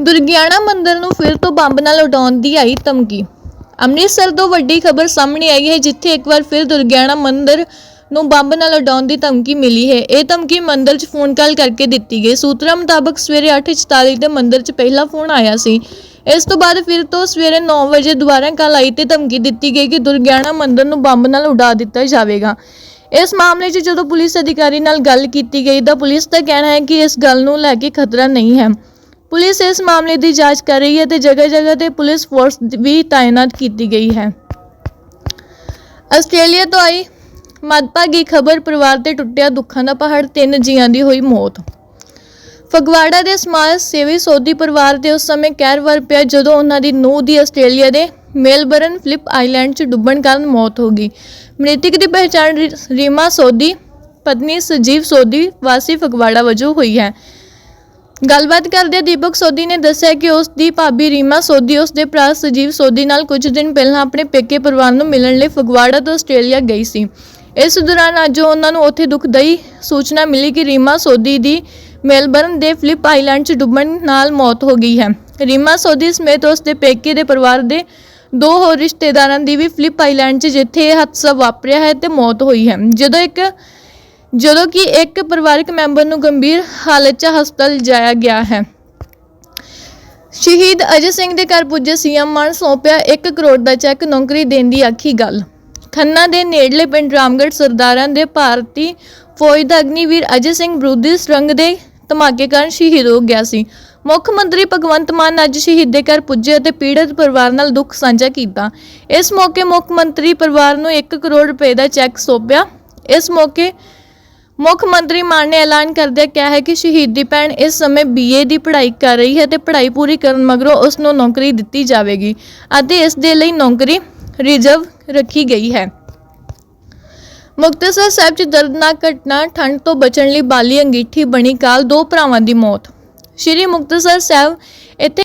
ਦੁਰਗਿਆਣਾ ਮੰਦਿਰ ਨੂੰ ਫਿਰ ਤੋਂ ਬੰਬ ਨਾਲ ਉਡਾਉਣ ਦੀ ਆਈ ਧਮਕੀ। ਅੰਮ੍ਰਿਤਸਰ ਤੋਂ ਵੱਡੀ ਖਬਰ ਸਾਹਮਣੇ ਆਈ ਹੈ, ਜਿੱਥੇ ਇੱਕ ਵਾਰ ਫਿਰ ਦੁਰਗਿਆਣਾ ਮੰਦਿਰ ਨੂੰ ਬੰਬ ਨਾਲ ਉਡਾਉਣ ਦੀ ਧਮਕੀ ਮਿਲੀ ਹੈ। ਇਹ ਧਮਕੀ ਮੰਦਰ 'ਚ ਫੋਨ ਕਾਲ ਕਰਕੇ ਦਿੱਤੀ ਗਈ। ਸੂਤਰਾਂ ਮੁਤਾਬਕ ਸਵੇਰੇ 8:44 ਤੇ ਮੰਦਰ 'ਚ ਪਹਿਲਾ ਫੋਨ ਆਇਆ ਸੀ। ਇਸ ਤੋਂ ਬਾਅਦ ਫਿਰ ਤੋਂ ਸਵੇਰੇ 9 ਵਜੇ ਦੁਬਾਰਾ ਕਾਲ ਆਈ ਤੇ ਧਮਕੀ ਦਿੱਤੀ ਗਈ ਕਿ ਦੁਰਗਿਆਣਾ ਮੰਦਰ ਨੂੰ ਬੰਬ ਨਾਲ ਉਡਾ ਦਿੱਤਾ ਜਾਵੇਗਾ। ਇਸ ਮਾਮਲੇ 'ਚ ਜਦੋਂ ਪੁਲਿਸ ਅਧਿਕਾਰੀ ਨਾਲ ਗੱਲ ਕੀਤੀ ਗਈ ਤਾਂ ਪੁਲਿਸ ਦਾ ਕਹਿਣਾ ਹੈ ਕਿ ਇਸ ਗੱਲ ਨੂੰ ਲੈ ਕੇ ਖਤਰਾ ਨਹੀਂ ਹੈ। ਪੁਲਿਸ ਇਸ ਮਾਮਲੇ ਦੀ ਜਾਂਚ ਕਰ ਰਹੀ ਹੈ ਤੇ ਜਗ੍ਹਾ ਜਗ੍ਹਾ ਤੇ ਪੁਲਿਸ ਫੋਰਸ ਵੀ ਤਾਇਨਾਤ ਕੀਤੀ ਗਈ ਹੈ। ਆਸਟ੍ਰੇਲੀਆ ਤੋਂ ਆਈ ਮਦਭਾਗੀ ਖਬਰ ਪਰਿਵਾਰ ਤੇ ਟੁੱਟਿਆ ਦੁੱਖਾਂ ਦਾ ਪਹਾੜ, ਤਿੰਨ ਜੀਆਂ ਦੀ ਹੋਈ ਮੌਤ। ਫਗਵਾੜਾ ਦੇ ਸਮਾਜ ਸੇਵੀ ਸੋਧੀ ਪਰਿਵਾਰ ਤੇ ਉਸ ਸਮੇਂ ਕਹਿਰ ਵਰ ਪਿਆ ਜਦੋਂ ਉਹਨਾਂ ਦੀ ਨੂੰਹ ਦੀ ਆਸਟ੍ਰੇਲੀਆ ਦੇ ਮੇਲਬਰਨ ਫਲਿਪ ਆਈਲੈਂਡ 'ਚ ਡੁੱਬਣ ਕਾਰਨ ਮੌਤ ਹੋ ਗਈ। ਮ੍ਰਿਤਕ ਦੀ ਪਹਿਚਾਣ ਰੀਮਾ ਸੋਧੀ ਪਤਨੀ ਸਜੀਵ ਸੋਧੀ ਵਾਸੀ ਫਗਵਾੜਾ ਵਜੋਂ ਹੋਈ ਹੈ। ਗੱਲਬਾਤ ਕਰਦਿਆਂ ਦੀਪਕ ਸੋਧੀ ਨੇ ਦੱਸਿਆ ਕਿ ਉਸ ਦੀ ਭਾਬੀ ਰੀਮਾ ਸੋਧੀ ਉਸ ਦੇ ਭਰਾ ਸਜੀਵ ਸੋਧੀ ਨਾਲ ਕੁਝ ਦਿਨ ਪਹਿਲਾਂ ਆਪਣੇ ਪੇਕੇ ਪਰਿਵਾਰ ਨੂੰ ਮਿਲਣ ਲਈ ਫਗਵਾੜਾ ਤੋਂ ਆਸਟ੍ਰੇਲੀਆ ਗਈ ਸੀ। ਇਸ ਦੌਰਾਨ ਅੱਜ ਉਹਨਾਂ ਨੂੰ ਉੱਥੇ ਦੁਖਦਾਈ ਸੂਚਨਾ ਮਿਲੀ ਕਿ ਰੀਮਾ ਸੋਧੀ ਦੀ ਮੈਲਬਰਨ ਦੇ ਫਲਿਪ ਆਈਲੈਂਡ 'ਚ ਡੁੱਬਣ ਨਾਲ ਮੌਤ ਹੋ ਗਈ ਹੈ। ਰੀਮਾ ਸੋਧੀ ਸਮੇਤ ਉਸ ਦੇ ਪੇਕੇ ਦੇ ਪਰਿਵਾਰ ਦੇ ਦੋ ਹੋਰ ਰਿਸ਼ਤੇਦਾਰਾਂ ਦੀ ਵੀ ਫਲਿਪ ਆਈਲੈਂਡ 'ਚ ਜਿੱਥੇ ਇਹ ਹਾਦਸਾ ਵਾਪਰਿਆ ਹੈ ਤੇ ਮੌਤ ਹੋਈ ਹੈ। ਜਦੋਂ ਇੱਕ ਜਦੋਂ ਕਿ ਇੱਕ ਪਰਿਵਾਰਕ ਮੈਂਬਰ ਨੂੰ ਗੰਭੀਰ ਹਾਲਤ 'ਚ ਹਸਪਤਾਲ ਲਿਜਾਇਆ ਗਿਆ ਹੈ। ਸ਼ਹੀਦ ਅਜੇ ਸਿੰਘ ਦੇ ਘਰ ਪੁੱਜੇ ਸੀਐਮ ਮਾਨ ਸੌਂਪਿਆ 1 ਕਰੋੜ ਦਾ ਚੈੱਕ, ਨੌਕਰੀ ਦੇਣ ਦੀ ਆਖੀ ਗੱਲ। ਖੰਨਾ ਦੇ ਨੇੜਲੇ ਪਿੰਡ ਰਾਮਗੜ੍ਹ ਸਰਦਾਰਾਂ ਦੇ ਭਾਰਤੀ ਫੌਜ ਦਾ ਅਗਨੀਵੀਰ ਅਜੇ ਸਿੰਘ ਬਰੂਦੀ ਸੁਰੰਗ ਦੇ ਧਮਾਕੇ ਕਾਰਨ ਸ਼ਹੀਦ ਹੋ ਗਿਆ ਸੀ। ਮੁੱਖ ਮੰਤਰੀ ਭਗਵੰਤ ਮਾਨ ਅੱਜ ਸ਼ਹੀਦ ਦੇ ਘਰ ਪੁੱਜੇ ਅਤੇ ਪੀੜਤ ਪਰਿਵਾਰ ਨਾਲ ਦੁੱਖ ਸਾਂਝਾ ਕੀਤਾ। ਇਸ ਮੌਕੇ ਮੁੱਖ ਮੰਤਰੀ ਪਰਿਵਾਰ ਨੂੰ 1 ਕਰੋੜ ਰੁਪਏ ਦਾ ਚੈੱਕ ਸੌਂਪਿਆ। ਇਸ ਮੌਕੇ ਮੁੱਖ ਮੰਤਰੀ ਮਾਨ ਨੇ ਐਲਾਨ ਕਰਦਿਆਂ ਕਿਹਾ ਹੈ ਕਿ ਸ਼ਹੀਦ ਦੀ ਭੈਣ ਇਸ ਸਮੇਂ ਬੀਏ ਦੀ ਪੜ੍ਹਾਈ ਕਰ ਰਹੀ ਹੈ ਤੇ ਪੜ੍ਹਾਈ ਪੂਰੀ ਕਰਨ ਮਗਰੋਂ ਉਸ ਨੂੰ ਨੌਕਰੀ ਦਿੱਤੀ ਜਾਵੇਗੀ ਅਤੇ ਇਸ ਦੇ ਲਈ ਨੌਕਰੀ ਰਿਜ਼ਰਵ ਰੱਖੀ ਗਈ ਹੈ। ਮੁਕਤਸਰ ਸਾਹਿਬ 'ਚ ਦਰਦਨਾਕ ਘਟਨਾ ਠੰਡ ਤੋਂ ਬਚਣ ਲਈ ਬਾਲੀ ਅੰਗੀਠੀ ਬਣੀ ਕਾਲ, ਦੋ ਭਰਾਵਾਂ ਦੀ ਮੌਤ। ਸ਼੍ਰੀ ਮੁਕਤਸਰ ਸਾਹਿਬ